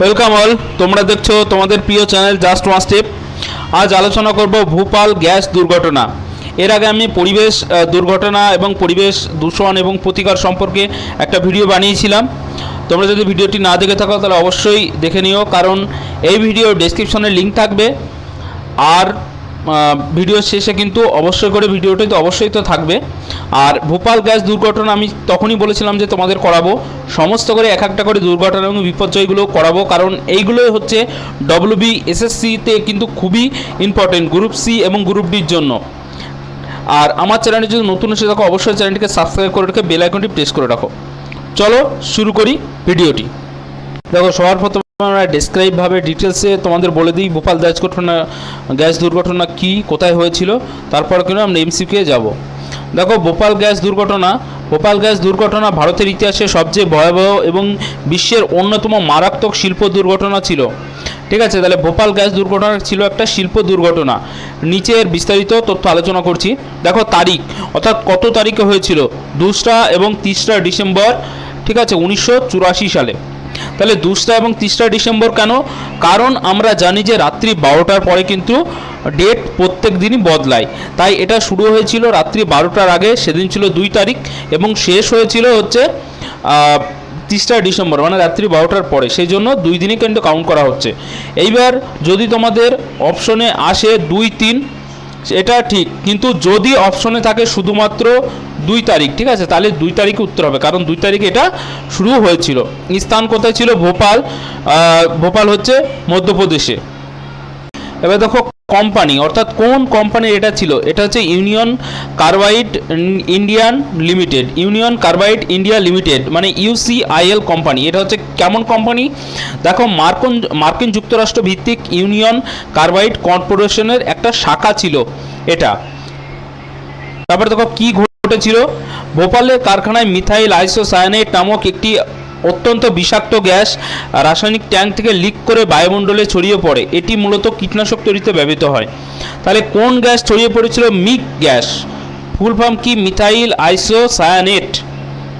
Welcome all তোমরা দেখছ তোমাদের প্রিয় চ্যানেল জাস্ট ওয়ান স্টেপ আজ আলোচনা করব ভূপাল গ্যাস দুর্ঘটনা। এর আগে আমি পরিবেশ দুর্ঘটনা এবং পরিবেশ দূষণ এবং প্রতিকার সম্পর্কে একটা ভিডিও বানিয়েছিলাম। তোমরা যদি ভিডিওটি না দেখে থাকো, তাহলে অবশ্যই দেখে নিও, কারণ এই ভিডিও ডেসক্রিপশনে লিঙ্ক থাকবে। আর আহ, ভিডিওর শেষে কিন্তু অবশ্যই করে ভিডিওটি তো অবশ্যই তো থাকবে। আর ভোপাল গ্যাস দুর্ঘটনা আমি তখনই বলেছিলাম যে তোমাদের করাবো। সমস্ত করে এক একটা করে দুর্ঘটনা এবং বিপর্যয়গুলো করাবো কারণ এইগুলোই হচ্ছে ডব্লিউবি এসএসসিতে কিন্তু খুবই ইম্পর্টেন্ট গ্রুপ সি এবং গ্রুপ ডির জন্য। আর আমার চ্যানেলে যদি নতুন এসে থাকো অবশ্যই চ্যানেলটিকে সাবস্ক্রাইব করে রেখে বেল আইকনটি প্রেস করে রাখো। চলো শুরু করি ভিডিওটি। দেখো সবার প্রথমে আমরা ডেসক্রাইবভাবে ডিটেলসে তোমাদের বলে দিই, ভোপাল গ্যাস ঘটনা, গ্যাস দুর্ঘটনা কি, কোথায় হয়েছিল, তারপর কিন্তু আমরা এমসিকিউ যাব। দেখো, ভোপাল গ্যাস দুর্ঘটনা, ভোপাল গ্যাস দুর্ঘটনা ভারতের ইতিহাসে সবচেয়ে ভয়াবহ এবং বিশ্বের অন্যতম মারাত্মক শিল্প দুর্ঘটনা ছিল। ঠিক আছে, তাহলে ভোপাল গ্যাস দুর্ঘটনা ছিল একটা শিল্প দুর্ঘটনা। নিচের বিস্তারিত তথ্য আলোচনা করছি। দেখো, তারিখ, অর্থাৎ কত তারিখে হয়েছিল? দোসরা এবং তিসরা ডিসেম্বর, ঠিক আছে, উনিশশো চুরাশি সালে। তাহলে দোসরা এবং তিসরা ডিসেম্বর কেন? কারণ আমরা জানি যে রাত্রি বারোটার পরে কিন্তু ডেট প্রত্যেক দিনই বদলায়। তাই এটা শুরু হয়েছিল রাত্রি বারোটার আগে, সেদিন ছিল দুই তারিখ এবং শেষ হয়েছিল হচ্ছে তিসরা ডিসেম্বর মানে রাত্রি বারোটার পরে। সেই জন্য দুই দিনই কিন্তু কাউন্ট করা হচ্ছে। এইবার যদি তোমাদের অপশনে আসে দুই, তিন, এটা ঠিক। কিন্তু যদি অপশনে থাকে শুধুমাত্র দুই তারিখ, ঠিক আছে? তাহলে দুই তারিখে উত্তর হবে, কারণ দুই তারিখে এটা শুরু হয়েছিল। স্থান কোথায় ছিল? ভোপাল ভোপাল হচ্ছে মধ্যপ্রদেশে। এবার দেখো কোম্পানি অর্থাৎ কোন কোম্পানির এটা ছিল? এটা হচ্ছে Union Carbide Indian Limited Union Carbide India Limited মানে ইউসিআইএল কোম্পানি এটা হচ্ছে কেমন কোম্পানি দেখো, মার্কন, মার্কিন যুক্তরাষ্ট্র ভিত্তিক ইউনিয়ন কার্বাইড কর্পোরেশনের একটা শাখা ছিল এটা। তারপরে দেখো কি ঘটেছিল। ভোপালের কারখানায় মিথাইল আইসোসায়ানেট নামক একটি অত্যন্ত বিষাক্ত গ্যাস রাসায়নিক ট্যাঙ্ক থেকে লিক করে বায়ুমণ্ডলে ছড়িয়ে পড়ে। এটি মূলত কীটনাশক তৈরিতে ব্যবহৃত হয়। তাহলে কোন গ্যাস ছড়িয়ে পড়েছিল? MIC gas. ফুল ফর্ম কি? Methyl isocyanate.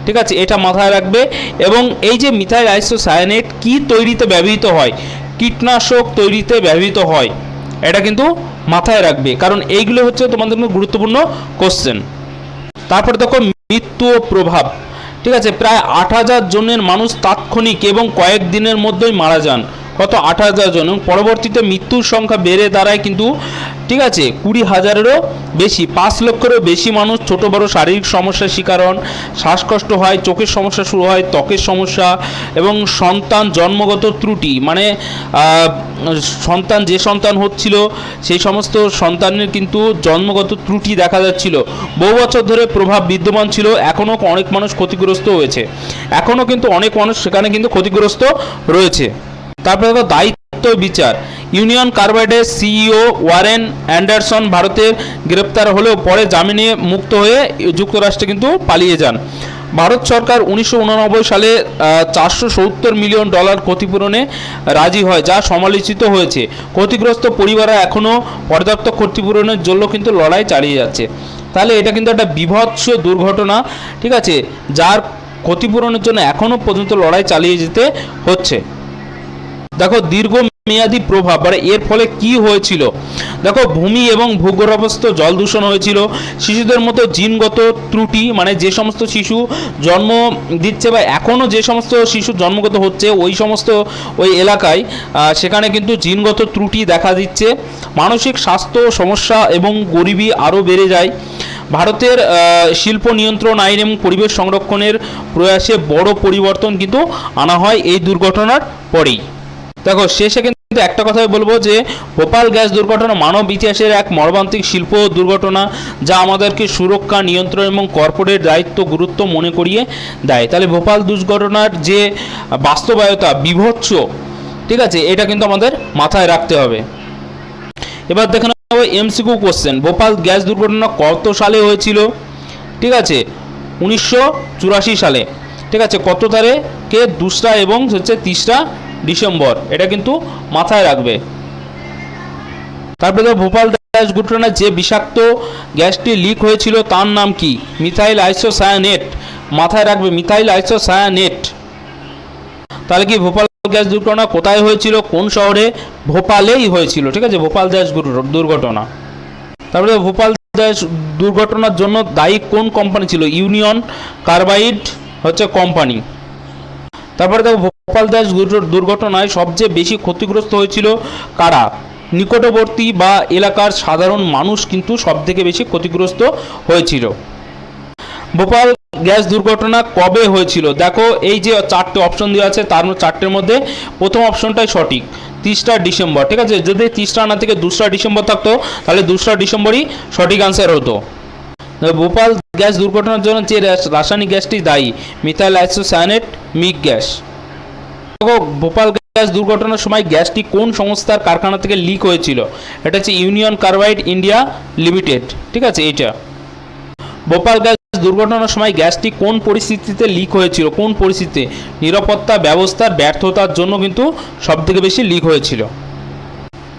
ঠিক আছে, এটা মাথায় রাখবে। এবং এই যে মিথাইল আইসোসায়ানেট কি তৈরিতে ব্যবহৃত হয়? কীটনাশক তৈরিতে ব্যবহৃত হয়। এটা কিন্তু মাথায় রাখবে। কারণ এইগুলো হচ্ছে তোমাদের গুরুত্বপূর্ণ কোশ্চেন তারপর দেখো মৃত্যু ও প্রভাব। ঠিক আছে, প্রায় আট হাজার জনের মানুষ তাৎক্ষণিক এবং কয়েক দিনের মধ্যেই মারা যান। কত? আট হাজার জন। পরবর্তীতে মৃত্যুর সংখ্যা বেড়ে দাঁড়ায় কিন্তু, ঠিক আছে, কুড়ি হাজারেরও বেশি, পাঁচ লক্ষেরও বেশি মানুষ ছোট বড় শারীরিক সমস্যার শিকার হন শ্বাসকষ্ট হয়, চোখের সমস্যা শুরু হয়, ত্বকের সমস্যা, এবং সন্তান জন্মগত ত্রুটি মানে সন্তান যে সন্তান হচ্ছিল, সেই সমস্ত সন্তানের কিন্তু জন্মগত ত্রুটি দেখা যাচ্ছিল। বহু বছর ধরে প্রভাব বিদ্যমান ছিল, এখনও অনেক মানুষ ক্ষতিগ্রস্ত হয়েছে। এখনও কিন্তু অনেক মানুষ সেখানে কিন্তু ক্ষতিগ্রস্ত রয়েছে। তারপরে দায়িত্ব বিচার। ইউনিয়ন কার্বাইডের সিইও ওয়ারেন অ্যান্ডারসন ভারতের গ্রেপ্তার হলেও পরে জামিনে মুক্ত হয়ে যুক্তরাষ্ট্রে কিন্তু পালিয়ে যান। ভারত সরকার উনিশশো সালে চারশো সত্তর মিলিয়ন ডলার ক্ষতিপূরণে রাজি হয়, যা সমালোচিত হয়েছে। ক্ষতিগ্রস্ত পরিবাররা এখনও পর্যাপ্ত ক্ষতিপূরণের জন্য কিন্তু লড়াই চালিয়ে যাচ্ছে। তাহলে এটা কিন্তু একটা বিভৎস দুর্ঘটনা, ঠিক আছে? যার ক্ষতিপূরণের জন্য এখনও পর্যন্ত লড়াই চালিয়ে যেতে হচ্ছে। দেখো দীর্ঘ মেয়াদি প্রভাব মানে এর ফলে কি হয়েছিল? দেখো, ভূমি এবং ভূগর্ভস্থ জল দূষণ হয়েছিল। শিশুদের মতো জিনগত ত্রুটি মানে যে সমস্ত শিশু জন্ম দিচ্ছে বা এখনও যে সমস্ত শিশু জন্মগত হচ্ছে, ওই সমস্ত ওই এলাকায় সেখানে কিন্তু জিনগত ত্রুটি দেখা দিচ্ছে। মানসিক স্বাস্থ্য সমস্যা এবং গরিবি আরও বেড়ে যায়। ভারতের শিল্প নিয়ন্ত্রণ আইন এবং পরিবেশ সংরক্ষণের প্রয়াসে বড় পরিবর্তন কিন্তু আনা হয় এই দুর্ঘটনার পরেই। দেখো, শেষে কিন্তু একটা কথাই বলব যে, ভোপাল গ্যাস দুর্ঘটনা মানব ইতিহাসের এক মর্মান্তিক শিল্প দুর্ঘটনা যা আমাদেরকে সুরক্ষা, নিয়ন্ত্রণ এবং কর্পোরেট দায়িত্ব, গুরুত্ব মনে করিয়ে দেয়। তাহলে ভোপাল দুর্ঘটনার যে বাস্তবায়তা, বিভৎস, ঠিক আছে, এটা কিন্তু আমাদের মাথায় রাখতে হবে। এবার দেখে নেব এমসিকিউ কোশ্চেন ভোপাল গ্যাস দুর্ঘটনা কত সালে হয়েছিল? ঠিক আছে, উনিশশো চুরাশি সালে। ঠিক আছে, কত তারিখে, দুসরা এবং হচ্ছে তিসরা ডিসেম্বর, এটা কিন্তু মাথায় রাখবে। তারপরে ভোপাল গ্যাস দুর্ঘটনায় যে বিষাক্ত গ্যাসটি লিক হয়েছিল, তার নাম কি? Methyl isocyanate. মাথায় রাখবে মিথাইল আইসোসায়ানেট। তাহলে কি ভোপাল গ্যাস দুর্ঘটনা কোথায় হয়েছিল? কোন শহরে? ভোপালেই হয়েছিল, ঠিক আছে? ভোপাল দুর- দুর্ঘটনা। তারপরে ভোপাল গ্যাস দুর্ঘটনার জন্য দায়ী কোন কোম্পানি ছিল? ইউনিয়ন কার্বাইড হচ্ছে কোম্পানি তারপরে দেখো ভোপাল দাস দুর্ঘটনায় সবচেয়ে বেশি ক্ষতিগ্রস্ত হয়েছিল কারা? নিকটবর্তী বা এলাকার সাধারণ মানুষ কিন্তু সবথেকে বেশি ক্ষতিগ্রস্ত হয়েছিল। ভোপাল গ্যাস দুর্ঘটনা কবে হয়েছিল? দেখো, এই যে চারটে অপশন দেওয়া আছে, তার চারটের মধ্যে প্রথম অপশনটাই সঠিক। তিরিশটা ডিসেম্বর, ঠিক আছে? যদি তিরিশটা না থেকে, দুসরা ডিসেম্বর থাকতো, তাহলে দুসরা ডিসেম্বরই সঠিক আনসার হতো। ভোপাল গ্যাস দুর্ঘটনার জন্য যে রাসায়নিক গ্যাসটি দায়ী methyl isocyanate MIC gas Bhopal gas দুর্ঘটনার সময় গ্যাসটি কোন সংস্থার কারখানা থেকে লিক হয়েছিল? এটা হচ্ছে ইউনিয়ন কার্বাইড ইন্ডিয়া লিমিটেড ঠিক আছে, এইটা। ভোপাল গ্যাস দুর্ঘটনার সময় গ্যাসটি কোন পরিস্থিতিতে লিক হয়েছিল? কোন পরিস্থিতিতে? নিরাপত্তা ব্যবস্থার ব্যর্থতার জন্য কিন্তু সবথেকে বেশি লিক হয়েছিল।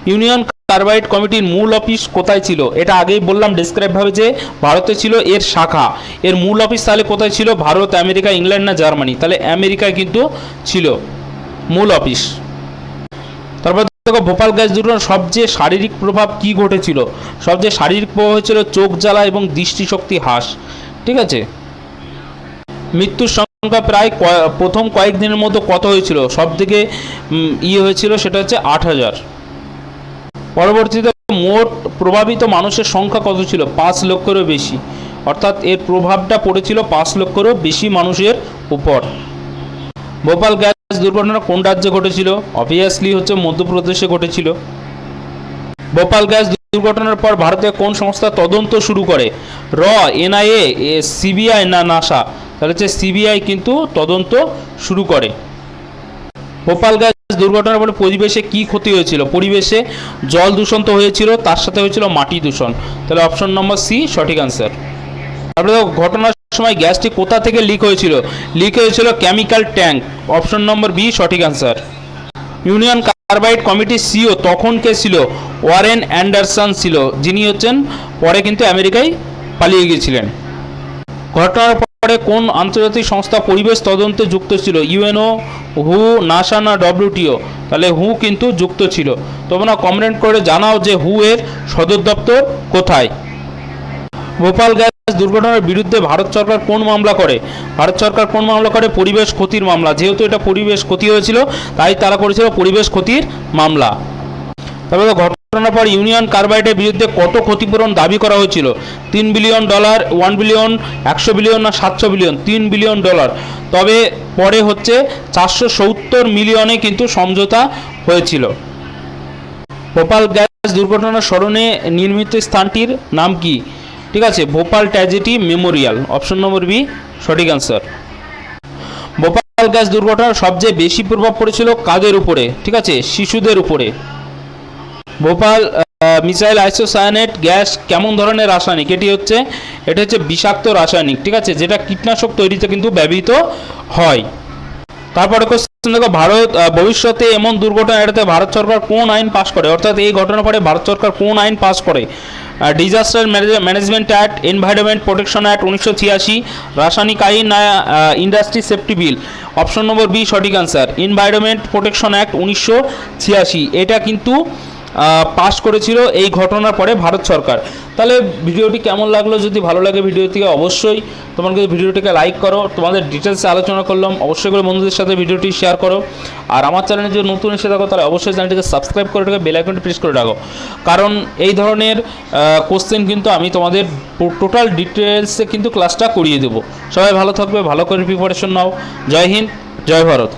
ইউনিয়ন কার্বাইড কমিটির মূল অফিস কোথায় ছিল? এটা আগেই বললাম ডিসক্রাইব ভাবে যে ভারতে ছিল এর শাখা। এর মূল অফিস তাহলে কোথায় ছিল? ভারত, আমেরিকা, ইংল্যান্ড না জার্মানি? তাহলে আমেরিকায় কিন্তু ছিল। মূল অফিস। তারপর দেখো, ভোপাল গ্যাস দুর্ঘটনার সবচেয়ে শারীরিক প্রভাব কি ঘটেছিল? সবচেয়ে শারীরিক প্রভাব হয়েছিল চোখ জ্বালা এবং দৃষ্টিশক্তি হ্রাস। ঠিক আছে? মৃত্যুর সংখ্যা প্রায় প্রথম কয়েকদিনের মধ্যে কত হয়েছিল? সব থেকে ইয়ে হয়েছিল সেটা হচ্ছে আট হাজার। পরবর্তীতে মোট প্রভাবিত মানুষের সংখ্যা কত ছিল? পাঁচ লক্ষেরও বেশি। অর্থাৎ এর প্রভাবটা পড়েছিল পাঁচ লক্ষেরও বেশি মানুষের উপর। ভোপাল গ্যাস দুর্ঘটনা কোন রাজ্যে ঘটেছিল? অবভিয়াসলি হচ্ছে মধ্যপ্রদেশে ঘটেছিল। ভোপাল গ্যাস দুর্ঘটনার পর ভারতে কোন সংস্থা তদন্ত শুরু করে? র এনআইএ সিবিআই না নাসা? তাহলে হচ্ছে সিবিআই কিন্তু তদন্ত শুরু করে। ভোপাল গ্যাস দুর্ঘটনার ফলে পরিবেশে কি ক্ষতি হয়েছিল? পরিবেশে জল দূষণ তো হয়েছিল তার সাথে হয়েছিল মাটি দূষণ। তাহলে অপশন নম্বর সি সঠিক আনসার তারপরে দেখো, ঘটনার সময় গ্যাসটি কোথা থেকে লিক হয়েছিল? লিক হয়েছিল chemical tank option number B সঠিক আনসার ইউনিয়ন কার্বাইড কমিটির সিও তখন কে ছিল? ওয়ারেন অ্যান্ডারসন ছিল। যিনি হচ্ছেন, পরে কিন্তু আমেরিকায় পালিয়ে গিয়েছিলেন। ঘটনার পরে কোন আন্তর্জাতিক সংস্থা পরিবেশ তদন্তে যুক্ত ছিল? ইউএনও হু নাসা না ডব্লিউটিও তাহলে হু কিন্তু যুক্ত ছিল। তোমরা কমেন্ট করে জানাও যে হু এর সদর দপ্তর কোথায়? ভোপাল গ্যাস দুর্ঘটনার বিরুদ্ধে ভারত সরকার কোন মামলা করে? ভারত সরকার কোন মামলা করে? পরিবেশ ক্ষতির মামলা। যেহেতু এটা পরিবেশ ক্ষতি হয়েছিল, তাই তারা করেছিল পরিবেশ ক্ষতির মামলা। তারপরে ঘটনার পর ইউনিয়ন কার্বাইডের বিরুদ্ধে কত ক্ষতিপূরণ দাবি করা হয়েছিল? তিন বিলিয়ন ডলার, ওয়ান বিলিয়ন, একশো বিলিয়ন না সাতশো বিলিয়ন? তিন বিলিয়ন ডলার। তবে পরে হচ্ছে চারশো সত্তর মিলিয়নে কিন্তু সমঝোতা হয়েছিল। ভোপাল গ্যাস দুর্ঘটনার স্মরণে নির্মিত স্থানটির নাম কি? ঠিক আছে, Bhopal tragedy memorial. Option number B, সঠিক অ্যান্সার ভোপাল গ্যাস দুর্ঘটনার সবচেয়ে বেশি প্রভাব পড়েছিল কাদের উপরে? ঠিক আছে, শিশুদের উপরে। ভোপাল মিসাইল আইসোসায়ানেট গ্যাস কেমন ধরনের রাসায়নিক? এটি হচ্ছে, এটা হচ্ছে বিষাক্ত রাসায়নিক, ঠিক আছে, যেটা কীটনাশক তৈরিতে কিন্তু ব্যবহৃত হয়। তারপরে কোশ্চেন দেখো, ভারত ভবিষ্যতে এমন দুর্ঘটনা এড়াতে ভারত সরকার কোন আইন পাস করে? অর্থাৎ এই ঘটনার পরে ভারত সরকার কোন আইন পাস করে? Disaster management act environment protection act উনিশশো ছিয়াশি, রাসায়নিক আইন industry safety bill option number B সঠিক আনসার এনভায়রনমেন্ট প্রোটেকশন অ্যাক্ট উনিশশো ছিয়াশি। এটা কিন্তু পাস করেছিল এই ঘটনার পরে ভারত সরকার। তাহলে ভিডিওটি কেমন লাগল? যদি ভালো লাগে ভিডিওটিকে অবশ্যই তোমাকে ভিডিওটিকে লাইক করো। তোমাদের ডিটেলসে আলোচনা করলাম। অবশ্যই করে বন্ধুদের সাথে ভিডিওটি শেয়ার করো। আর আমার চ্যানেলে যদি নতুন এসে থাকো, তাহলে অবশ্যই চ্যানেলটিকে সাবস্ক্রাইব করে রাখো বেল আইকনটি প্রেস করে রাখো। কারণ এই ধরনের কোশ্চেন কিন্তু আমি তোমাদের টোটাল ডিটেলসে কিন্তু ক্লাসটা করিয়ে দেবো। সবাই ভালো থাকবে, ভালো করে প্রিপারেশন নাও। জয় হিন্দ, জয় ভারত।